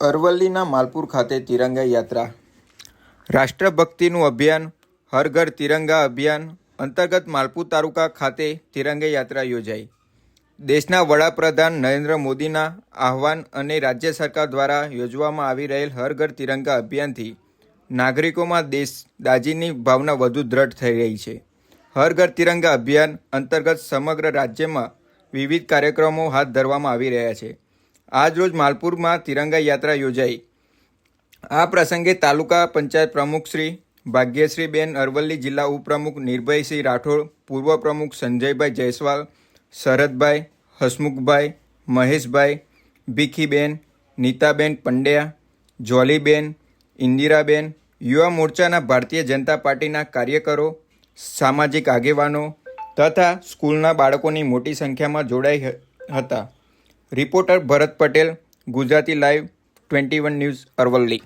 અરવલ્લીના માલપુર ખાતે તિરંગા યાત્રા. રાષ્ટ્રભક્તિનું અભિયાન, હર ઘર તિરંગા અભિયાન અંતર્ગત માલપુર તાલુકા ખાતે તિરંગા યાત્રા યોજાઈ. દેશના વડાપ્રધાન નરેન્દ્ર મોદીના આહવાન અને રાજ્ય સરકાર દ્વારા યોજવામાં આવી રહેલ હર ઘર તિરંગા અભિયાનથી નાગરિકોમાં દેશ દાજીની ભાવના વધુ દ્રઢ થઈ રહી છે. હર ઘર તિરંગા અભિયાન અંતર્ગત સમગ્ર રાજ્યમાં વિવિધ કાર્યક્રમો હાથ ધરવામાં આવી રહ્યા છે. આજરોજ માલપુરમાં તિરંગા યાત્રા યોજાઈ. આ પ્રસંગે તાલુકા પંચાયત પ્રમુખ શ્રી ભાગ્યશ્રીબેન અરવલ્લી જિલ્લા ઉપપ્રમુખ નિર્ભયસિંહ રાઠોડ, પૂર્વ પ્રમુખ સંજયભાઈ જયસ્વાલ, શરદભાઈ હસમુખભાઈ, મહેશભાઈ, ભીખીબેન, નીતાબેન પંડ્યા જોલીબેન ઇન્દિરાબેન, યુવા મોરચાના ભારતીય જનતા પાર્ટીના કાર્યકરો, સામાજિક આગેવાનો તથા સ્કૂલના બાળકોની મોટી સંખ્યામાં જોડાઈ હતા. Reporter Bharat Patel Gujarati live twenty one news Aravalli.